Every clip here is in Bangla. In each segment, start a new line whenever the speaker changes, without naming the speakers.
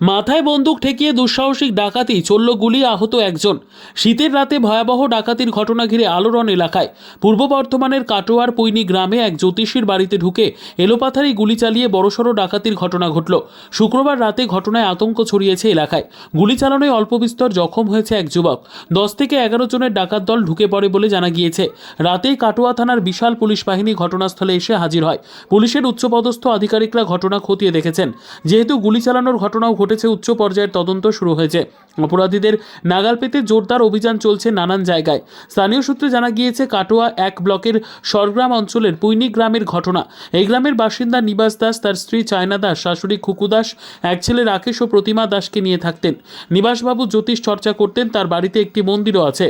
মাথায় বন্দুক ঠেকিয়ে দুঃসাহসিক ডাকাতি চলল গুলি আহত একজন। শীতের রাতে ভয়াবহ ডাকাতির ঘটনা ঘিরে আলোড়ন এলাকায়। পূর্ব বর্ধমানের কাটোয়ার পৈনি গ্রামে এক জ্যোতিষীর বাড়িতে ঢুকে এলোপাথারি গুলি চালিয়ে বড়সড় ডাকাতির ঘটনা ঘটল। শুক্রবার রাতে ঘটনায় আতঙ্ক ছড়িয়েছে এলাকায়। গুলি চালানোয় অল্প বিস্তর জখম হয়েছে এক যুবক। দশ থেকে এগারো জনের ডাকাত দল ঢুকে পড়ে বলে জানা গিয়েছে। রাতেই কাটোয়া থানার বিশাল পুলিশ বাহিনী ঘটনাস্থলে এসে হাজির হয়। পুলিশের উচ্চপদস্থ আধিকারিকরা ঘটনা খতিয়ে দেখেছেন। যেহেতু গুলি চালানোর ঘটনাও ঘটেছে উচ্চ পর্যায়ের তদন্ত শুরু হয়েছে। অপরাধীদের নাগাল পেতে জোরদার অভিযান চলছে নানান জায়গায়। স্থানীয় সূত্রে জানা গিয়েছে, কাটোয়া এক ব্লকের সরগ্রাম অঞ্চলের পুইনি গ্রামের ঘটনা। এই গ্রামের বাসিন্দা নিবাস দাস, তার স্ত্রী চায়না দাস, শাশুড়ি খুকু দাস, এক ছেলে রাকেশ ও প্রতিমা দাসকে নিয়ে থাকতেন। নিবাসবাবু জ্যোতিষ চর্চা করতেন, তার বাড়িতে একটি মন্দিরও আছে।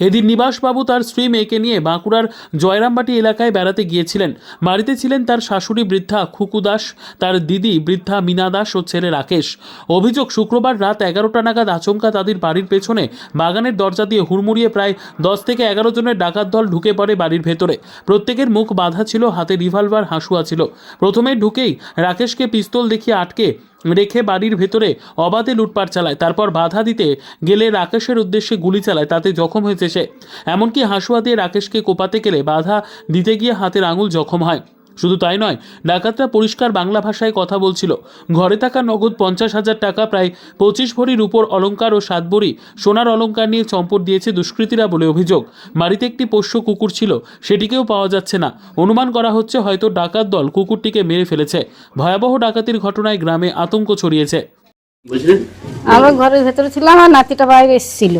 এদিন নিবাসবাবু তার স্ত্রী, মেয়েকে নিয়ে বাঁকুড়ার জয়রামবাটি এলাকায় বেড়াতে গিয়েছিলেন। বাড়িতে ছিলেন তার শাশুড়ি বৃদ্ধা খুকু দাস, তার দিদি বৃদ্ধা মীনা দাস ও ছেলে রাকেশ। অভিযোগ, শুক্রবার রাত এগারোটা নাগাদ আচমকা তাদের বাড়ির পেছনে বাগানের দরজা দিয়ে হুড়মুড়িয়ে প্রায় দশ থেকে এগারো জনের ডাকাত দল ঢুকে পড়ে বাড়ির ভেতরে। প্রত্যেকের মুখ বাঁধা ছিল, হাতে রিভলভার হাঁসুয়া ছিল। প্রথমে ঢুকেই রাকেশকে পিস্তল দেখিয়ে আটকে রেখে বাড়ির ভেতরে অবাধে লুটপাট চালায়, তারপর বাধা দিতে গেলে রাকেশের উদ্দেশ্যে গুলি চালায়, তাতে জখম হয়েছে সে। এমনকি হাঁসুয়া দিয়ে রাকেশকে কোপাতে গেলে বাধা দিতে গিয়ে হাতের আঙুল জখম হয়। শুধু তাই নয় ডাকাতরা পরিষ্কার বাংলা ভাষায় কথা বলছিল। ঘরে থাকা নগদ পঞ্চাশ হাজার টাকা প্রায় পঁচিশ ভরির উপর অলংকার ও সাত ভরি সোনার অলঙ্কার নিয়ে চম্পট দিয়েছে দুষ্কৃতীরা বলে অভিযোগ। বাড়িতে একটি পোষ্য কুকুর ছিল সেটিকেও পাওয়া যাচ্ছে না। অনুমান করা হচ্ছে হয়তো ডাকাত দল কুকুরটিকে মেরে ফেলেছে। ভয়াবহ ডাকাতির ঘটনায় গ্রামে আতঙ্ক ছড়িয়েছে।
আমরা ঘরের ভেতরে ছিলাম আর নাতিটা বাইরে এসেছিল।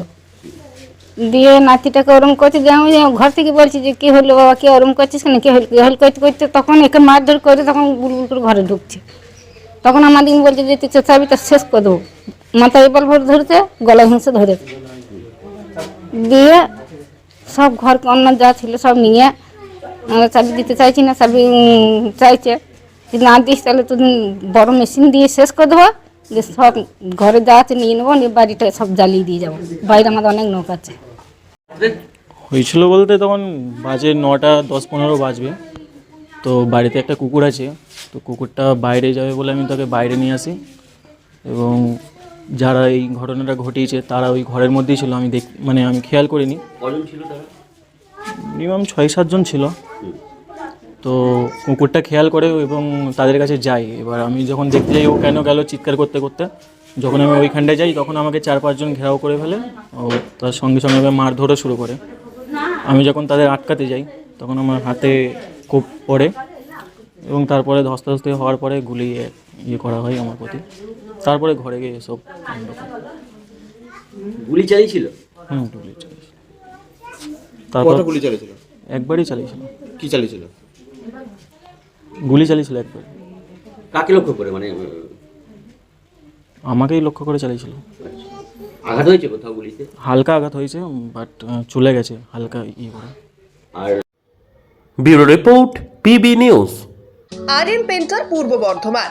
দিয়ে নাতিটাকে ওরম করছে, যে আমি ঘর থেকে বলছি যে, কি হলো বাবা? কে ওরম করছিস কেন? কে হলো? কি হল করতে করতে তখন একে মারধর করে তখন বুলবুল করে ঘরে ঢুকছে। তখন আমাদের বলছে যে, তুই চাবি তো শেষ করে দেবো। মাথায় এবার ভরে ধরেছে, গলায় হিংসে ধরে দিয়ে সব ঘর অন্য যা ছিল সব নিয়ে আমরা চাবি দিতে চাইছি না, চাবি চাইছে। না দিস তাহলে তো বড় মেশিন দিয়ে শেষ করে দেবো। যে সব ঘরে যা আছে নিয়ে নেব, নিয়ে বাড়িটা সব জ্বালিয়ে দিয়ে যাব। বাইরে আমাদের অনেক নৌকা আছে।
হয়েছিল বলতে তখন বাজে নটা দশ পনেরো বাজবে। তো বাড়িতে একটা কুকুর আছে তো কুকুরটা বাইরে যাবে বলে আমি তাকে বাইরে নিয়ে আসি। এবং যারা এই ঘটনাটা ঘটিয়েছে তারা ওই ঘরের মধ্যেই ছিল। আমি দেখ মানে আমি খেয়াল করিনি।
ছিল
মিনিমাম ছয় সাতজন ছিল। তো কুকুরটা খেয়াল করে এবং তাদের কাছে যাই। এবার আমি যখন দেখতে যাই ও কেন গেল চিৎকার করতে করতে যখন আমি ওইখানটায় যাই তখন আমাকে চার পাঁচজন ঘেরাও করে ফেলে ও তার সঙ্গে সঙ্গে ওকে মারধরও শুরু করে। আমি যখন তাদের আটকাতে যাই তখন আমার হাতে কোপ পড়ে এবং তারপরে ধস্তাধস্তি হওয়ার পরে গুলি ইয়ে করা হয় আমার প্রতি। তারপরে ঘরে গিয়ে এসব
গুলি চালিয়েছিল?
হুম গুলি চালিয়েছিল। তারপর
গুলি চালিয়েছিল?
একবারই চালিয়েছিল।
কি চালিয়েছিল?
গুলি চালিয়েছিল একবার
কাকে লক্ষ্য করে? মানে
আমাকেই লক্ষ্য করে চালিয়েছিল।
আঘাত হয়েছে কোথাও গুলিতে?
হালকা আঘাত হয়েছে বাট চলে গেছে হালকা ইয়ে করে।
আর
ব্যুরো রিপোর্ট পিবি নিউজ।
আর এম পেন্টার পূর্ব বর্ধমান।